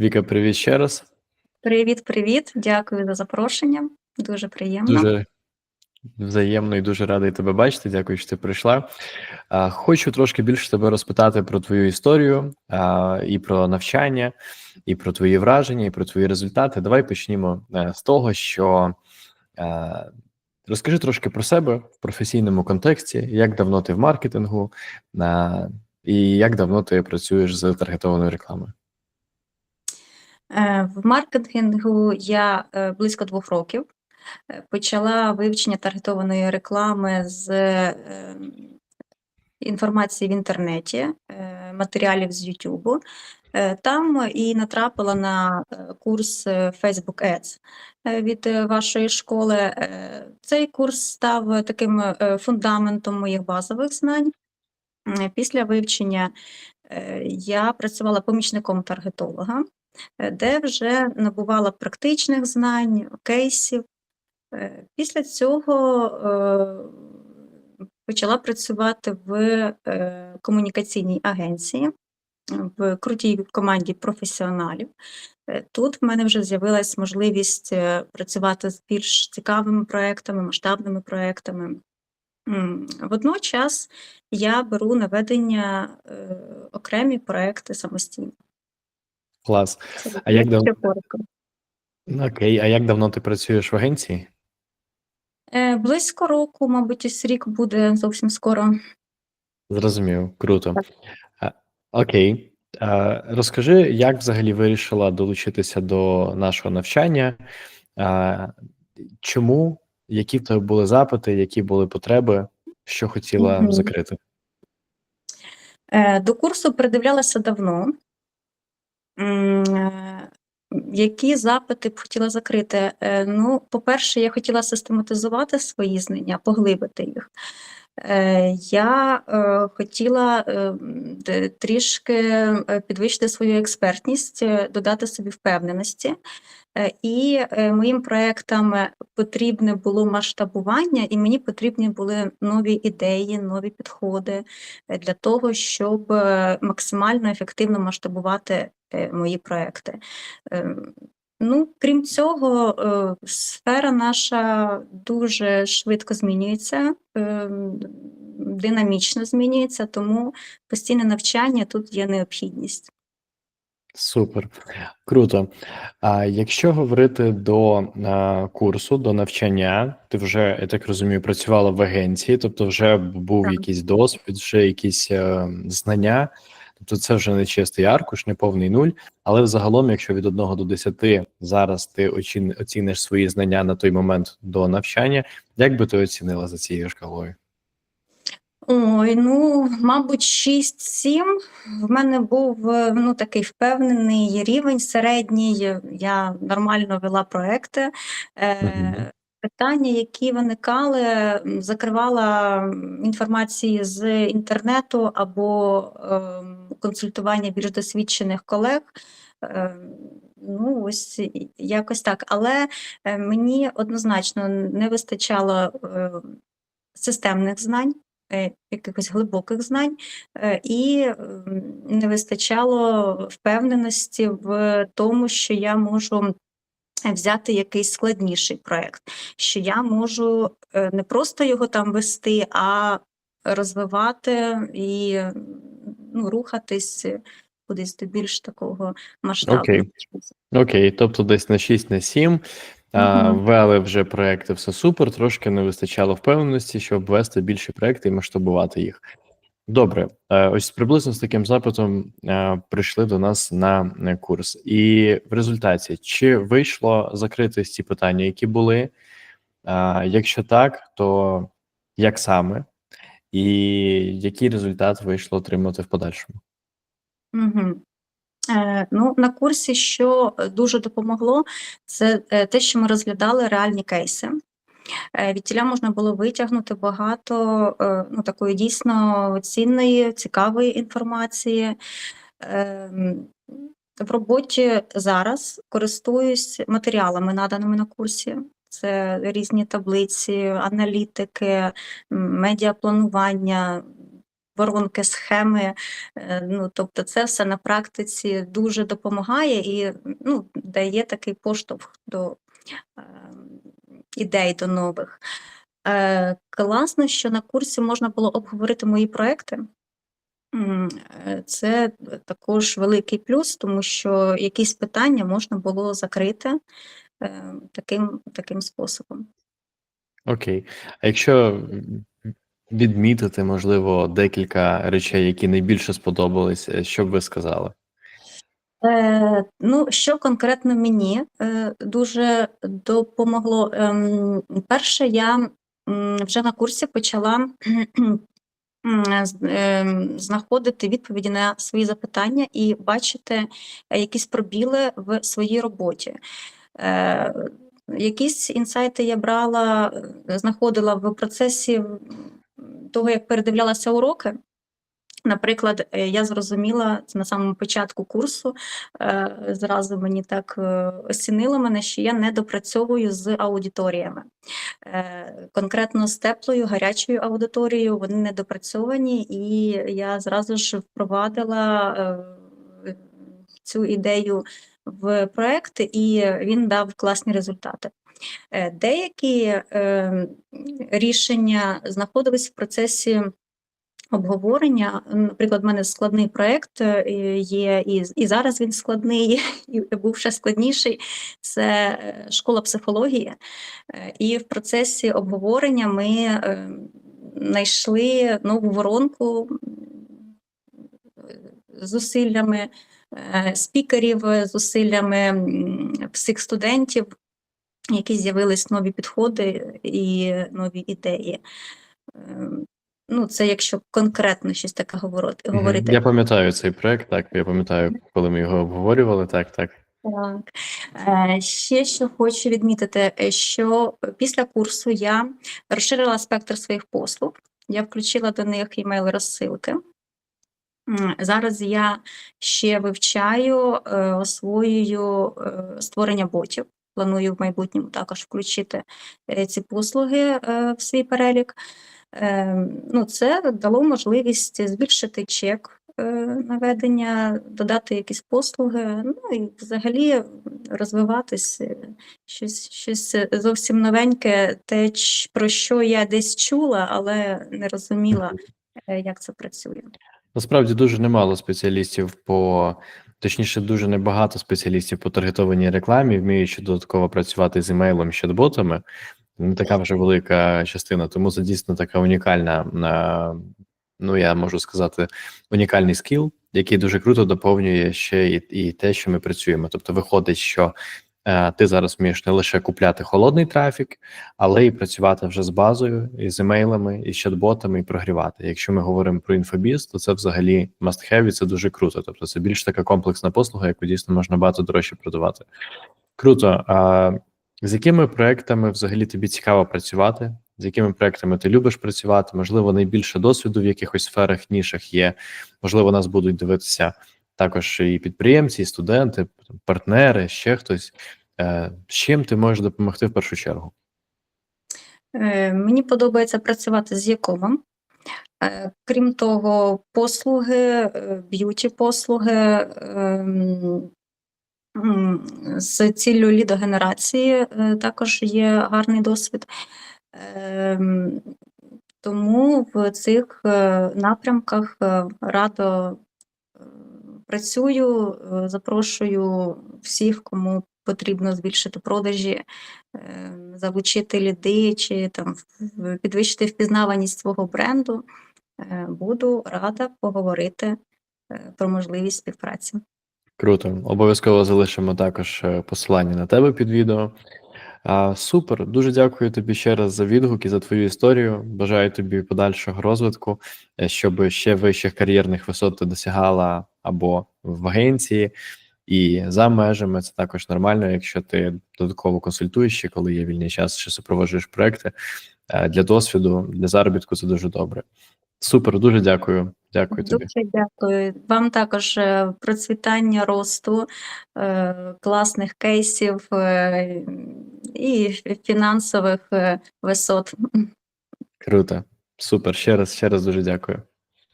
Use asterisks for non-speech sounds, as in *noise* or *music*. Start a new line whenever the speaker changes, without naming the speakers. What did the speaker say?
Віка, привіт ще раз.
Привіт, привіт. Дякую за запрошення. Дуже приємно.
Дуже взаємно і дуже радий тебе бачити. Дякую, що ти прийшла. Хочу трошки більше тебе розпитати про твою історію і про навчання, і про твої враження, і про твої результати. Давай почнімо е, з того, що е, розкажи трошки про себе в професійному контексті, як давно ти в маркетингу, і як давно ти працюєш з таргетованою рекламою.
Е, В маркетингу я е, близько двох років. Е, Почала вивчення таргетованої реклами з інформації в інтернеті, матеріалів з YouTube. Там і натрапила на курс Facebook Ads від вашої школи. Цей курс став таким фундаментом моїх базових знань. Після вивчення я працювала помічником таргетолога, де вже набувала практичних знань, кейсів. Е, Після цього е, почала працювати в е, комунікаційній агенції, в крутій команді професіоналів. Е, Тут в мене вже з'явилась можливість е, працювати з більш цікавими проектами, масштабними проектами. Водночас я беру на ведення е, окремі проекти самостійно.
Клас. А як дав-. Окей, а як давно ти працюєш в агенції?
Е, Близько року, мабуть, ось рік буде зовсім скоро.
Зрозумів, круто.
Так.
А, Окей. А, Розкажи, як взагалі вирішила долучитися до нашого навчання? А, Чому? Які в тебе були запити, які були потреби, що хотіла
Мгм.
закрити?
Е, До курсу придивлялася давно. Е, Які запити б хотіла закрити? Е, Ну, по-перше, я хотіла систематизувати свої знання, поглибити їх. Е, Я е, хотіла е, трішки підвищити свою експертність, додати собі впевненості. І моїм проектам потрібне було масштабування, і мені потрібні були нові ідеї, нові підходи для того, щоб максимально ефективно масштабувати мої проекти. Ну, крім цього, е, сфера наша дуже швидко змінюється, ем, динамічно змінюється, тому постійне навчання тут є необхідність.
Супер, круто. А якщо говорити до а, курсу, до навчання, ти вже, я так розумію, працювала в агенції, тобто вже був
Так.
якийсь досвід, вже якісь е, знання. Тобто це вже не чистий аркуш, не повний нуль. Але взагалом, якщо від 1 до 10 зараз ти оцін- оціниш свої знання на той момент до навчання, як би ти оцінила за цією шкалою?
Ой, ну, мабуть, 6-7. В мене був е, ну, такий впевнений рівень середній. Я нормально вела проекти. Е, Питання, які виникали, закривала інформації з інтернету або ем, консультування більш досвідчених колег. Ем, Ну, ось якось так. Але е, мені однозначно не вистачало е, системних знань е, якихось глибоких знань, е, і не вистачало впевненості в тому, що я можу взяти якийсь складніший проект, що я можу е, не просто його там вести, а розвивати і ну, рухатись кудись до більш такого масштабу.
Окей. Окей, тобто десь на 6 на 7. А, вели вже проекти, все супер. Трошки не вистачало впевненості, щоб вести більші проекти і масштабувати їх. Добре, е, ось приблизно з таким запитом е, прийшли до нас на е, курс, і в результаті чи вийшло закрити ці питання, які були? Якщо так, то як саме, і який результат вийшло отримати в подальшому?
Мгм. Е, Ну, на курсі, що е, дуже допомогло, це е, те, що ми розглядали реальні кейси. Е, Від тіля можна було витягнути багато ну, такої дійсно цінної, цікавої інформації. Ем, В роботі зараз користуюсь матеріалами, наданими на курсі. Це різні таблиці, аналітики, медіапланування, воронки, схеми. Е, Ну, тобто, це все на практиці дуже допомагає і ну, дає такий поштовх до е, ідей, до нових. Е, Класно, що на курсі можна було обговорити мої проекти. Е, Це також великий плюс, тому що якісь питання можна було закрити е, таким, таким способом.
Окей. А якщо відмітити, можливо, декілька речей, які найбільше сподобались, е, що б ви сказали?
Е, ну, що конкретно мені е, дуже допомогло. Ем, перше, я вже на курсі почала знаходити відповіді на свої запитання і бачити е, якісь пробіли в своїй роботі. Е, Якісь інсайти я брала, е, знаходила в процесі того, як передивлялася уроки. Наприклад, е, я зрозуміла на самому початку курсу, е, зразу мені так е, осінило мене, що я не допрацьовую з аудиторіями. Конкретно з теплою, гарячою аудиторією вони не допрацьовані, і я зразу ж впровадила цю ідею в проект, і він дав класні результати. Деякі е, рішення знаходились в процесі обговорення. Наприклад, в мене складний проєкт е, є, і, і зараз він складний, *laughs* і був ще складніший. Це е, школа психології. Е, І в процесі обговорення ми знайшли нову воронку зусиллями спікерів, зусиллями всіх студентів, які з'явились нові підходи і нові ідеї. Ну, це якщо конкретно щось таке говорити. Говорити.
Я пам'ятаю цей проект, так, я пам'ятаю, коли ми його обговорювали, так, так.
Так. Е, Ще що хочу відмітити, е, що після курсу я розширила спектр своїх послуг. Я включила до них імейл розсилки. Зараз я ще вивчаю, е, освоюю створення ботів. Планую в майбутньому також включити ці послуги в свій перелік. Е, Ну, це дало можливість збільшити чек е, наведення, додати якісь послуги, ну і взагалі розвиватись, е, щось, щось зовсім новеньке, те, про що я десь чула, але не розуміла, е, як це працює.
Насправді дуже немало спеціалістів по, точніше, дуже небагато спеціалістів по таргетованій рекламі, вміючи додатково працювати з імейлом, чат-ботами. Не така вже велика частина, тому це дійсно така унікальна, е, ну я можу сказати, унікальний скіл, який дуже круто доповнює ще і, і те, що ми працюємо. Тобто, виходить, що е, ти зараз вмієш не лише купляти холодний трафік, але і працювати вже з базою, і з імейлами, і з чат-ботами, і прогрівати. Якщо ми говоримо про інфобіз, то це взагалі must have, і це дуже круто. Тобто, це більш така комплексна послуга, яку дійсно можна багато дорожче продавати. Круто. З якими проектами взагалі тобі цікаво працювати? З якими проектами ти любиш працювати? Можливо, найбільше досвіду в якихось сферах, нішах є. Можливо, нас будуть дивитися також і підприємці, і студенти, партнери, ще хтось. Е, З чим ти можеш допомогти в першу чергу?
Е, Мені подобається працювати з якомом. Е, Крім того, послуги, е, б'юті-послуги ем, з ціллю лідогенерації е, також є гарний досвід. Ем, Тому в цих е, напрямках е, радо працюю, запрошую всіх, кому потрібно збільшити продажі, залучити ліди чи там підвищити впізнаваність свого бренду. Буду рада поговорити про можливість співпраці.
Круто. Обов'язково залишимо також е, посилання на тебе під відео. А, супер, дуже дякую тобі ще раз за відгук і за твою історію. Бажаю тобі подальшого розвитку, е, щоб ще вищих кар'єрних висот ти досягала або в агенції, і за межами це також нормально, якщо ти додатково консультуєш, ще коли є вільний час, чи супроводжуєш проекти Е, для досвіду, для заробітку. Це дуже добре. Супер, дуже дякую. Дякую тобі.
Дуже дякую. Вам також е, процвітання росту, е, класних кейсів е, і фінансових висот.
Круто, супер. Ще раз, ще раз дуже дякую.